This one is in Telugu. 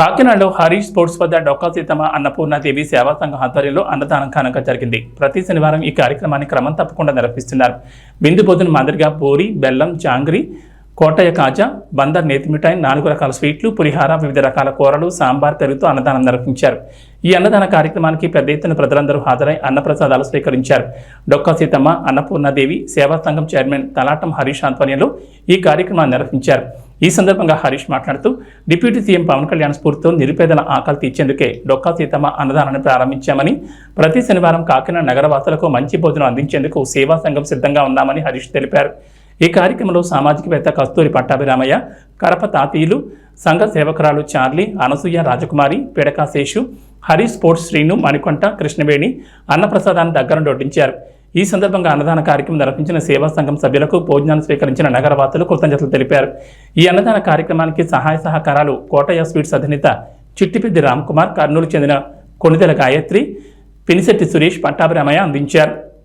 కాకినాడలో హరీష్ స్పోర్ట్స్ వద్ద డొక్కా సీతమ్మ అన్నపూర్ణాదేవి సేవా సంఘం ఆధ్వర్యంలో అన్నదానం ఘనంగా జరిగింది. ప్రతి శనివారం ఈ కార్యక్రమాన్ని క్రమం తప్పకుండా నిర్వహిస్తున్నారు. బిందు భోజనం మాదిరిగా పూరి బెల్లం జాంగ్రీ కోటయ్య కాజా బందర్ నేతిమిఠాయి నాలుగు రకాల స్వీట్లు పులిహార వివిధ రకాల కూరలు సాంబార్ పెరుగుతో అన్నదానం నిర్వహించారు. ఈ అన్నదాన కార్యక్రమానికి పెద్ద ఎత్తున ప్రజలందరూ హాజరై అన్నప్రసాదాలు స్వీకరించారు. డొక్కా సీతమ్మ అన్నపూర్ణాదేవి సేవా సంఘం చైర్మన్ తలాటం హరీష్ ఆధ్వర్యంలో ఈ కార్యక్రమాన్ని నిర్వహించారు. ఈ సందర్భంగా హరీష్ మాట్లాడుతూ డిప్యూటీ సీఎం పవన్ కళ్యాణ్ స్ఫూర్తితో నిరుపేదల ఆకలి తీర్చేందుకే డొక్కా సీతమ్మ అన్నదానాన్ని ప్రారంభించామని ప్రతి శనివారం కాకినాడ నగరవాసులకు మంచి భోజనం అందించేందుకు సేవా సంఘం సిద్ధంగా ఉన్నామని హరీష్ తెలిపారు. ఈ కార్యక్రమంలో సామాజికవేత్త కస్తూరి పట్టాభిరామయ్య కడప తాతీయులు సంఘ సేవకురాలు చార్లీ అనసూయ రాజకుమారి పిడకా శేషు హరి స్పోర్ట్స్ శ్రీను మణికొంట కృష్ణవేణి అన్నప్రసాదాన్ని దగ్గర వడ్డించారు. ఈ సందర్భంగా అన్నదాన కార్యక్రమం నిర్వహించిన సేవా సంఘం సభ్యులకు భోజనాన్ని స్వీకరించిన నగరవాసులు కృతజ్ఞతలు తెలిపారు. ఈ అన్నదాన కార్యక్రమానికి సహాయ సహకారాలు కోటయ్య స్వీట్స్ అధినేత చిట్టిపెద్ది రామ్కుమార్ కర్నూలు చెందిన కొనిదెల గాయత్రి పినిశెట్టి సురేష్ పట్టాభిరామయ్య అందించారు.